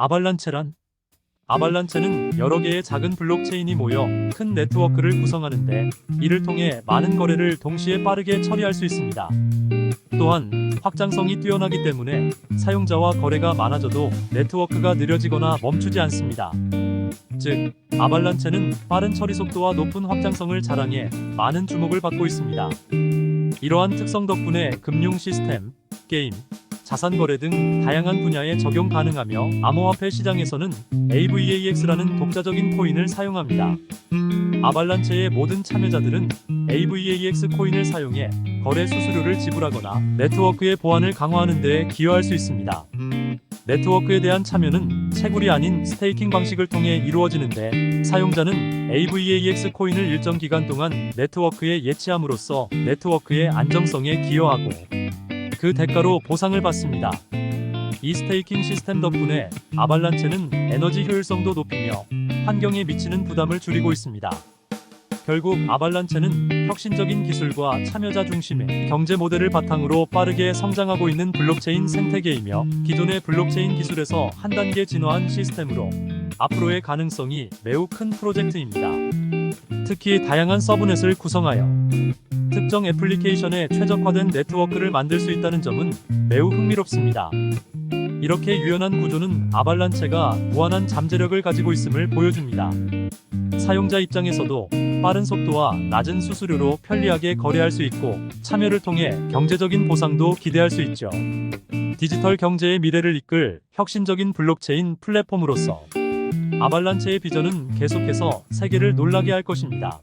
아발란체란 아발란체는 여러 개의 작은 블록체인이 모여 큰 네트워크를 구성하는데 이를 통해 많은 거래를 동시에 빠르게 처리할 수 있습니다. 또한 확장성이 뛰어나기 때문에 사용자와 거래가 많아져도 네트워크가 느려지거나 멈추지 않습니다. 즉, 아발란체는 빠른 처리 속도와 높은 확장성을 자랑해 많은 주목을 받고 있습니다. 이러한 특성 덕분에 금융 시스템, 게임, 자산 거래 등 다양한 분야에 적용 가능하며 암호화폐 시장에서는 AVAX라는 독자적인 코인을 사용합니다. 아발란체의 모든 참여자들은 AVAX 코인을 사용해 거래 수수료를 지불하거나 네트워크의 보안을 강화하는 데 기여할 수 있습니다. 네트워크에 대한 참여는 채굴이 아닌 스테이킹 방식을 통해 이루어지는데 사용자는 AVAX 코인을 일정 기간 동안 네트워크에 예치함으로써 네트워크의 안정성에 기여하고 그 대가로 보상을 받습니다. 이 스테이킹 시스템 덕분에 아발란체는 에너지 효율성도 높이며 환경에 미치는 부담을 줄이고 있습니다. 결국 아발란체는 혁신적인 기술과 참여자 중심의 경제 모델을 바탕으로 빠르게 성장하고 있는 블록체인 생태계이며 기존의 블록체인 기술에서 한 단계 진화한 시스템으로 앞으로의 가능성이 매우 큰 프로젝트입니다. 특히 다양한 서브넷을 구성하여 특정 애플리케이션에 최적화된 네트워크를 만들 수 있다는 점은 매우 흥미롭습니다. 이렇게 유연한 구조는 아발란체가 무한한 잠재력을 가지고 있음을 보여줍니다. 사용자 입장에서도 빠른 속도와 낮은 수수료로 편리하게 거래할 수 있고 참여를 통해 경제적인 보상도 기대할 수 있죠. 디지털 경제의 미래를 이끌 혁신적인 블록체인 플랫폼으로서 아발란체의 비전은 계속해서 세계를 놀라게 할 것입니다.